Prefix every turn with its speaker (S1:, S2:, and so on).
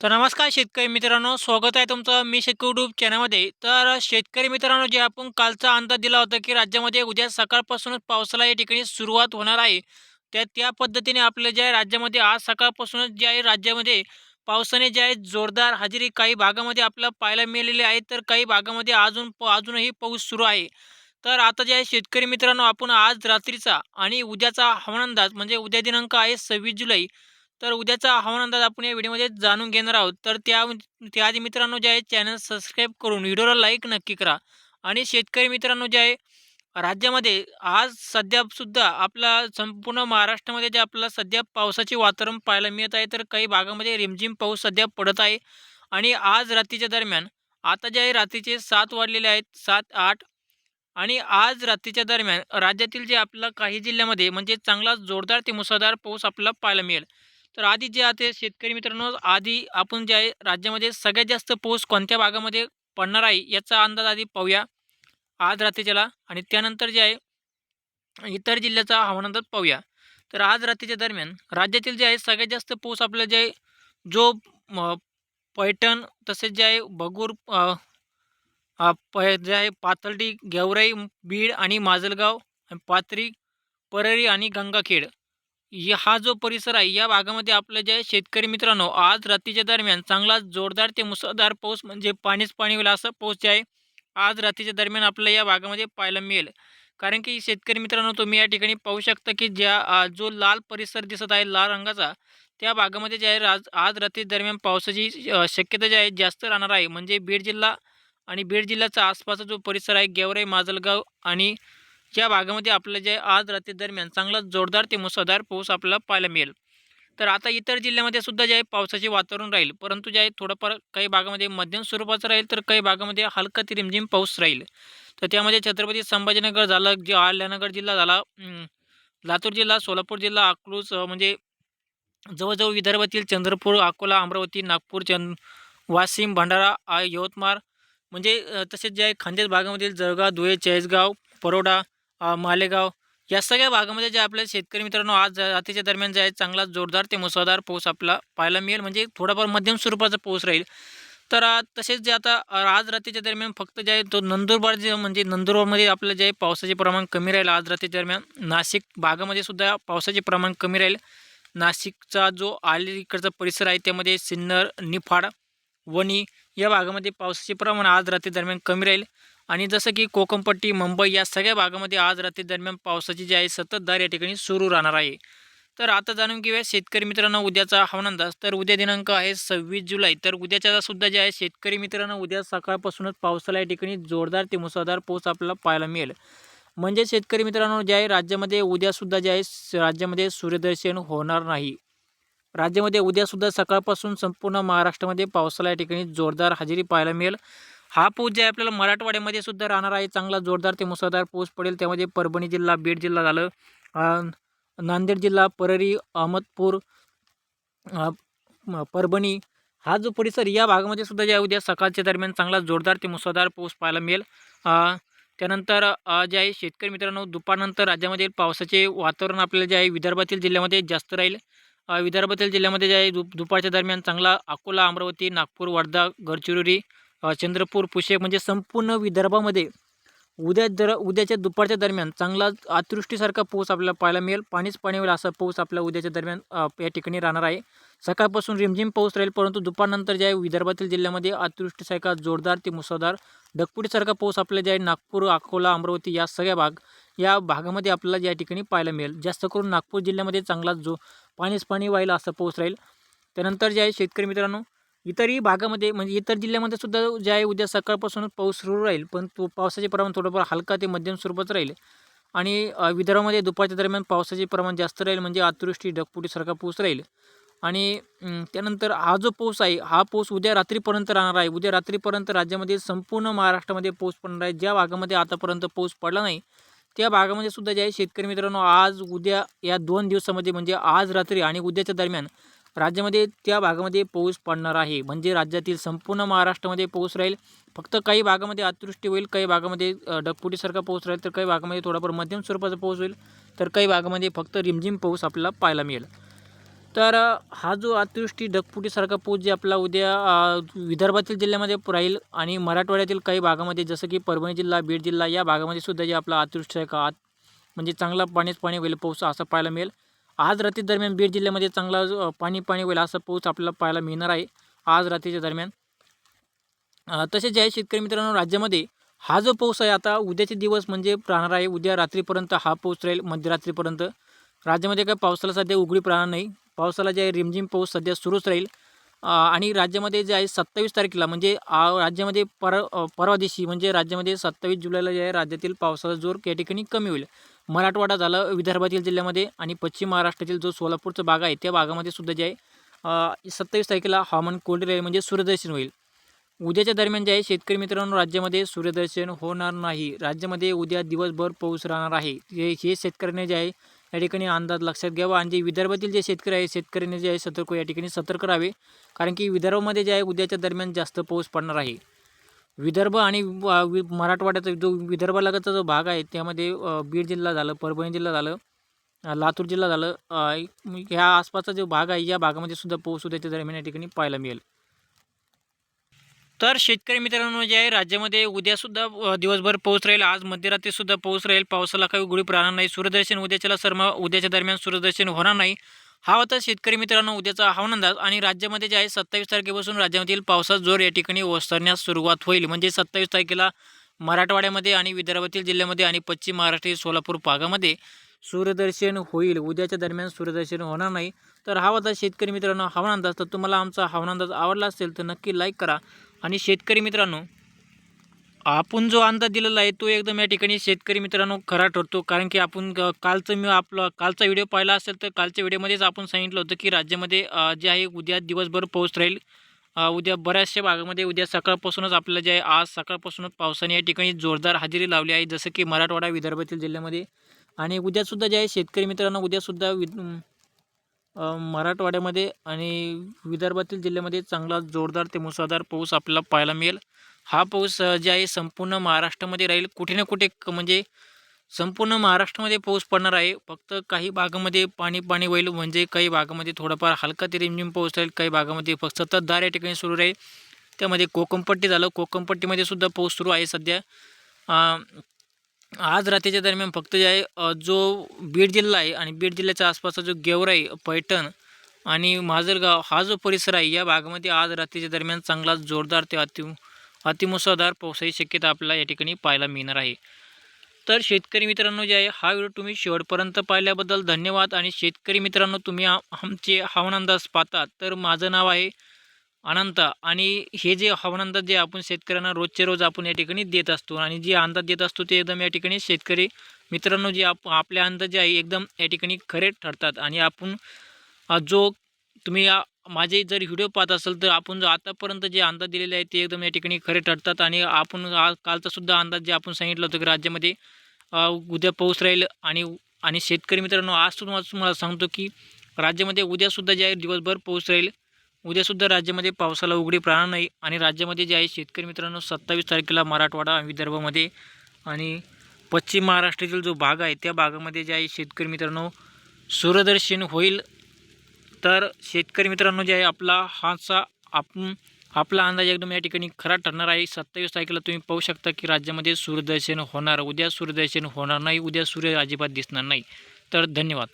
S1: तर नमस्कार शेतकरी मित्रांनो स्वागत आहे तुमचं मी शेतकरी यूट्यूब चॅनलमध्ये तर शेतकरी मित्रांनो जे आपण कालचा अंदाज दिला होता की राज्यामध्ये उद्या सकाळपासूनच पावसाला या ठिकाणी सुरुवात होणार आहे. त्या त्या पद्धतीने आपलं ज्या राज्यामध्ये आज सकाळपासूनच जे आहे राज्यामध्ये पावसाने जे आहे जोरदार हजेरी काही भागामध्ये आपल्याला पाहायला मिळालेली आहे. तर काही भागामध्ये अजून प अजूनही पाऊस सुरू आहे. तर आता जे आहे शेतकरी मित्रांनो आपण आज रात्रीचा आणि उद्याचा हवामान अंदाज म्हणजे उद्या दिनांक आहे सव्वीस जुलै. तर उद्याचा हवामान अंदाज आपण या व्हिडिओमध्ये जाणून घेणार आहोत. तर त्या त्याआधी मित्रांनो जे आहे चॅनल सबस्क्राईब करून व्हिडिओला लाईक नक्की करा. आणि शेतकरी मित्रांनो जे आहे राज्यामध्ये आज सध्यासुद्धा आपला संपूर्ण महाराष्ट्रामध्ये जे आपला सध्या पावसाचे वातावरण पाहायला मिळत आहे तर काही भागामध्ये रिमझिम पाऊस सध्या पडत आहे. आणि आज रात्रीच्या दरम्यान आता जे आहे रात्रीचे सात वाढलेले आहेत सात आठ. आणि आज रात्रीच्या दरम्यान राज्यातील जे आपला काही जिल्ह्यामध्ये म्हणजे चांगला जोरदार ते मुसळधार पाऊस आपल्याला पाहायला मिळेल. तर आधी जे आहे शेतकरी मित्रांनो आधी आपण जे आहे राज्यामध्ये सगळ्यात जास्त पाऊस कोणत्या भागामध्ये पडणार आहे याचा अंदाज आधी पाहूया. आज रात्रीच्याला आणि त्यानंतर जे आहे इतर जिल्ह्याचा हवामान अंदाज पाहूया. तर आज रात्रीच्या दरम्यान राज्यातील जे आहे सगळ्यात जास्त पाऊस आपलं जे आहे जो म, पैठण तसेच जे आहे भगूर प जे आहे पाथर्डी गेवराई बीड आणि माजलगाव पाथरी परळी आणि गंगाखेड हा जो परिसर आहे या भागामध्ये आपलं जे आहे शेतकरी मित्रांनो आज रात्रीच्या दरम्यान चांगला जोरदार ते मुसळधार पाऊस म्हणजे पाणीच पाणी होईल असं पाऊस जे आहे आज रात्रीच्या दरम्यान आपल्याला या भागामध्ये पाहायला मिळेल. कारण की शेतकरी मित्रांनो तुम्ही या ठिकाणी पाहू शकता की ज्या जो लाल परिसर दिसत आहे लाल रंगाचा त्या भागामध्ये जे आहे आज आज रात्री दरम्यान पावसाची शक्यता जी आहे जास्त राहणार आहे. म्हणजे बीड जिल्हा आणि बीड जिल्ह्याचा आसपासचा जो परिसर आहे गेवराई माजलगाव आणि या भागामध्ये आपल्याला जे आज रात्री दरम्यान चांगला जोरदार ते मुसळधार पाऊस आपल्याला पाहायला मिळेल. तर आता इतर जिल्ह्यामध्ये सुद्धा जे आहे पावसाचे वातावरण राहील परंतु जे आहे थोडंफार काही भागामध्ये मध्यम स्वरूपाचं राहील तर काही भागामध्ये हलका ते रिमझिम पाऊस राहील. तर त्यामध्ये छत्रपती संभाजीनगर झालं जे आल्यानगर जिल्हा झाला लातूर जिल्हा सोलापूर जिल्हा अकलूज म्हणजे जवळजवळ विदर्भातील चंद्रपूर अकोला अमरावती नागपूर चंद वाशिम भंडारा यवतमाळ म्हणजे तसेच जे आहे खानदेश भागामधील जळगाव धुळे चाळीसगाव परोडा मालेगाव. या सगळ्या भागामध्ये जे आपल्या शेतकरी मित्रांनो आज रात्रीच्या दरम्यान जे आहे चांगला जोरदार ते मुसळधार पाऊस आपला पाहायला मिळेल. म्हणजे थोडाफार मध्यम स्वरूपाचा पाऊस राहील. तर तसेच जे आता आज रात्रीच्या दरम्यान फक्त जे आहे तो नंदुरबार जे म्हणजे नंदुरबारमध्ये आपलं जे आहे पावसाचे प्रमाण कमी राहील. आज रात्रीच्या दरम्यान नाशिक भागामध्ये सुद्धा पावसाचे प्रमाण कमी राहील. नाशिकचा जो आलीकडचा परिसर आहे त्यामध्ये सिन्नर निफाड वणी या भागामध्ये पावसाचे प्रमाण आज रात्री दरम्यान कमी राहील. आणि जसं की कोकमपट्टी मुंबई या सगळ्या भागामध्ये आज रात्री दरम्यान पावसाची जी आहे सततधार या ठिकाणी सुरू राहणार आहे. तर आता जाणून घेऊया शेतकरी मित्रांनो उद्याचा हवामान अंदाज. तर उद्या दिनांक आहे सव्वीस जुलै. तर उद्याच्या सुद्धा जे आहे शेतकरी मित्रांनो उद्या सकाळपासूनच पावसाला या ठिकाणी जोरदार ते मुसळधार पाऊस आपल्याला पाहायला मिळेल. म्हणजे शेतकरी मित्रांनो जे आहे राज्यामध्ये उद्यासुद्धा जे आहे स- राज्यामध्ये सूर्यदर्शन होणार नाही. राज्यामध्ये उद्यासुद्धा सकाळपासून संपूर्ण महाराष्ट्रामध्ये पावसाला या ठिकाणी जोरदार हजेरी पाहायला मिळेल. हा पाऊस जे आहे आपल्याला मराठवाड्यामध्ये सुद्धा राहणार आहे. चांगला जोरदार ते मुसळधार पाऊस पडेल. त्यामध्ये परभणी जिल्हा बीड जिल्हा झालं. नांदेड जिल्हा परळी अहमदपूर परभणी हा जो परिसर या भागामध्ये सुद्धा जे आहे उद्या सकाळच्या दरम्यान चांगला जोरदार ते मुसळधार पाऊस पाहायला मिळेल. त्यानंतर जे आहे शेतकरी मित्रांनो दुपारनंतर राज्यामध्ये पावसाचे वातावरण आपल्याला जे आहे विदर्भातील जिल्ह्यामध्ये जास्त राहील. विदर्भातील जिल्ह्यामध्ये जे आहे दु दुपारच्या दरम्यान चांगला अकोला अमरावती नागपूर वर्धा गडचिरोली चंद्रपूर पुशे म्हणजे संपूर्ण विदर्भामध्ये उद्या दर उद्याच्या दुपारच्या दरम्यान चांगला अतिवृष्टीसारखा पाऊस आपल्याला पाहायला मिळेल. पाणीच पाणी होईल असा पाऊस आपल्या उद्याच्या दरम्यान या ठिकाणी राहणार आहे. सकाळपासून रिमझिम पाऊस राहील परंतु दुपारनंतर जे आहे विदर्भातील जिल्ह्यामध्ये अतिवृष्टीसारखा जोरदार ते मुसळधार ढगफुटीसारखा पाऊस आपल्याला जे आहे नागपूर अकोला अमरावती या सगळ्या भाग या भागामध्ये आपल्याला या ठिकाणी पाहायला मिळेल. जास्त करून नागपूर जिल्ह्यामध्ये चांगला जो पाणीच पाणी व्हायला असा पाऊस राहील. त्यानंतर जे आहे शेतकरी मित्रांनो इतरही भागामध्ये म्हणजे इतर जिल्ह्यामध्ये सुद्धा जे आहे उद्या सकाळपासूनच पाऊस सुरू राहील पण तो पावसाचे प्रमाण थोडंफार हलका ते मध्यम स्वरूपाचं राहील. आणि विदर्भामध्ये दुपारच्या दरम्यान पावसाचे प्रमाण जास्त राहील म्हणजे अतिवृष्टी ढगपुटीसारखा पाऊस राहील. आणि त्यानंतर हा जो पाऊस आहे हा पाऊस उद्या रात्रीपर्यंत राहणार आहे. उद्या रात्रीपर्यंत राज्यामध्ये संपूर्ण महाराष्ट्रामध्ये पाऊस पडणार आहे. ज्या भागामध्ये आतापर्यंत पाऊस पडला नाही त्या भागामध्ये सुद्धा जे आहे शेतकरी मित्रांनो आज उद्या या दोन दिवसामध्ये म्हणजे आज रात्री आणि उद्याच्या दरम्यान राज्यामध्ये त्या भागामध्ये पाऊस पडणार आहे. म्हणजे राज्यातील संपूर्ण महाराष्ट्रामध्ये पाऊस राहील. फक्त काही भागामध्ये अतिवृष्टी होईल काही भागामध्ये डकपुटीसारखा पाऊस राहील तर काही भागामध्ये थोडाफार मध्यम स्वरूपाचा पाऊस होईल तर काही भागामध्ये फक्त रिमझिम पाऊस आपल्याला पाहायला मिळेल. तर हा जो अतिवृष्टी डकपुटीसारखा पाऊस जे आपला उद्या विदर्भातील जिल्ह्यामध्ये राहील आणि मराठवाड्यातील काही भागामध्ये जसं की परभणी जिल्हा बीड जिल्हा या भागामध्ये सुद्धा जे आपला अतिवृष्टी आहे का आत म्हणजे चांगला पाणीच पाणी होईल पाऊस असं पाहायला मिळेल. आज रात्री दरम्यान बीड जिल्ह्यामध्ये चांगला पाणी पाणी होईल असा पाऊस आपल्याला पाहायला मिळणार आहे. आज रात्रीच्या दरम्यान तसेच जे आहे शेतकरी मित्रांनो राज्यामध्ये हा जो पाऊस आहे आता उद्याचे दिवस म्हणजे राहणार आहे. उद्या रात्रीपर्यंत हा पाऊस राहील मध्यरात्रीपर्यंत. राज्यामध्ये काय पावसाला सध्या उघडी राहणार नाही. पावसाला जे आहे रिमझिम पाऊस सध्या सुरूच राहील. आणि राज्यामध्ये जे आहे सत्तावीस तारखेला म्हणजे आ, राज्यामध्ये पर परवा दिवशी म्हणजे राज्यामध्ये सत्तावीस जुलैला जे आहे राज्यातील पावसाचा जोर या ठिकाणी कमी होईल. मराठवाडा झालं विदर्भातील जिल्ह्यामध्ये आणि पश्चिम महाराष्ट्रातील जो सोलापूरचा भाग आहे त्या भागामध्ये सुद्धा जे आहे सत्तावीस तारखेला हवामान कोरडे राहील म्हणजे सूर्यदर्शन होईल. उद्याच्या दरम्यान जे आहे शेतकरी मित्रांनो राज्यामध्ये सूर्यदर्शन होणार नाही. राज्यामध्ये उद्या दिवसभर पाऊस राहणार आहे. हे हे जे आहे या ठिकाणी अंदाज लक्षात घ्यावा. आणि जे विदर्भातील जे शेतकरी आहे शेतकऱ्यांनी जे आहे सतर्क या ठिकाणी सतर्क राहावे. कारण की विदर्भामध्ये जे आहे उद्याच्या दरम्यान जास्त पाऊस पडणार आहे. विदर्भ आणि मराठवाड्याचा जो विदर्भालगतचा जो भाग आहे त्यामध्ये बीड जिल्हा झालं परभणी जिल्हा झालं लातूर जिल्हा झालं ह्या आसपासचा जो भाग आहे या भागामध्ये सुद्धा पाऊस उद्याच्या दरम्यान या ठिकाणी पाहायला मिळेल. तर शेतकरी मित्रांनो जे आहे राज्यामध्ये उद्यासुद्धा दिवसभर पाऊस राहील. आज मध्यरात्रीसुद्धा पाऊस राहील. पावसाला काही उघडीप राहणार नाही. सूर्यदर्शन उद्याच्याला सर्व उद्याच्या दरम्यान सूर्यदर्शन होणार नाही. हा होता शेतकरी मित्रांनो उद्याचा हवामान अंदाज आणि राज्यामध्ये जे आहे सत्तावीस तारखेपासून राज्यामधील पावसाचा जोर या ठिकाणी ओसरण्यास सुरुवात होईल. म्हणजे सत्तावीस तारखेला मराठवाड्यामध्ये आणि विदर्भातील जिल्ह्यामध्ये आणि पश्चिम महाराष्ट्र सोलापूर भागामध्ये सूर्यदर्शन होईल. उद्याच्या दरम्यान सूर्यदर्शन होणार नाही. तर हा होता शेतकरी मित्रांनो हवामान अंदाज तर तुम्हाला आमचा हवामान अंदाज आवडला असेल तर नक्की लाईक करा. आणि शेतकरी मित्रांनो आपण जो अंदाज दिलेला आहे तो एकदम या ठिकाणी शेतकरी मित्रांनो खरा ठरतो. कारण की आपण कालचं मी आपला कालचा व्हिडिओ पाहिला असेल तर कालच्या व्हिडिओमध्येच आपण सांगितलं होतं की राज्यामध्ये जे आहे उद्या दिवसभर पाऊस राहील. उद्या बऱ्याचशा भागामध्ये उद्या सकाळपासूनच आपल्याला जे आहे आज सकाळपासूनच पावसाने या ठिकाणी जोरदार हजेरी लावली आहे. जसं की मराठवाडा विदर्भातील जिल्ह्यामध्ये. आणि उद्यासुद्धा जे आहे शेतकरी मित्रांनो उद्यासुद्धा वि मराठवाड्यामध्ये आणि विदर्भातील जिल्ह्यामध्ये चांगला जोरदार ते मुसळधार पाऊस आपल्याला पाहायला मिळेल. हा पाऊस जे आहे संपूर्ण महाराष्ट्रामध्ये राहील. कुठे ना कुठे क- म्हणजे संपूर्ण महाराष्ट्रामध्ये पाऊस पडणार आहे. फक्त काही भागामध्ये पाणी पाणी होईल. म्हणजे काही भागामध्ये थोडाफार हलका ते रिमझिम पाऊस राहील. काही भागामध्ये फक्त सततधार या ठिकाणी सुरू राहील. त्यामध्ये कोकमपट्टी झालं. कोकमपट्टीमध्ये सुद्धा पाऊस सुरू आहे सध्या. आज रात्रीच्या दरम्यान फक्त जे आहे जो बीड जिल्हा आहे आणि बीड जिल्ह्याच्या आसपासचा जो गेवराई पैठण आणि माजलगाव हा जो परिसर आहे या भागामध्ये आज रात्रीच्या दरम्यान चांगला जोरदार ते अति अतिमुसळधार पावसाची शक्यता आपल्याला या ठिकाणी पाहायला मिळणार आहे. तर शेतकरी मित्रांनो जे आहे हा व्हिडिओ तुम्ही शेवटपर्यंत पाहिल्याबद्दल धन्यवाद. आणि शेतकरी मित्रांनो तुम्ही आमचे हवामान अंदाज पाहतात तर माझं नाव आहे अनंत. आणि हे जे हवामान जे आपण शेतकऱ्यांना रोजचे रोज आपण या ठिकाणी देत असतो आणि जे अंदाज देत असतो ते एकदम या ठिकाणी शेतकरी मित्रांनो जे आप आपले अंदाज जे आहे एकदम या ठिकाणी खरे ठरतात. आणि आपण जो तुम्ही माझे जर व्हिडिओ पाहत असाल तर आपण जो आतापर्यंत जे अंदाज दिलेले आहे ते एकदम या ठिकाणी खरे ठरतात. आणि आपण कालचासुद्धा अंदाज जे आपण सांगितलं होतं की राज्यामध्ये उद्या पाऊस राहील आणि आणि शेतकरी मित्रांनो आज तुम्हाला तुम्हाला सांगतो की राज्यामध्ये उद्यासुद्धा जे आहे दिवसभर पाऊस राहील. उद्यासुद्धा राज्यामध्ये पावसाला उघडी प्राण नाही आणि राज्यामध्ये जे आहे शेतकरी मित्रांनो सत्तावीस तारखेला मराठवाडा आणि विदर्भामध्ये आणि पश्चिम महाराष्ट्रातील जो भाग आहे त्या भागामध्ये जे आहे शेतकरी मित्रांनो सूर्यदर्शन होईल. तर शेतकरी मित्रांनो जे आहे आपला हाचा आपण आपला अंदाज एकदम या ठिकाणी खरा ठरणार आहे. सत्तावीस तारखेला तुम्ही पाहू शकता की राज्यामध्ये सूर्यदर्शन होणार. उद्या सूर्यदर्शन होणार नाही उद्या सूर्य अजिबात दिसणार नाही. तर धन्यवाद.